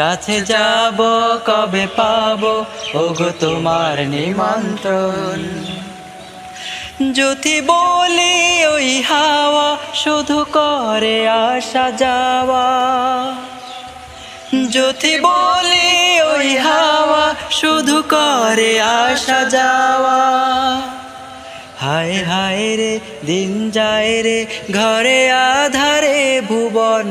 কাছে যাব, কবে পাবো? ওগো তোমার নিমন্ত্রণ। যদি বলি ওই হাওয়া শুধু করে আসা যাওয়া। যদি বলি ওই হাওয়া শুধু করে আসা যাওয়া। হায় হায় রে, দিন যায় রে, ঘরে আধারে ভুবন।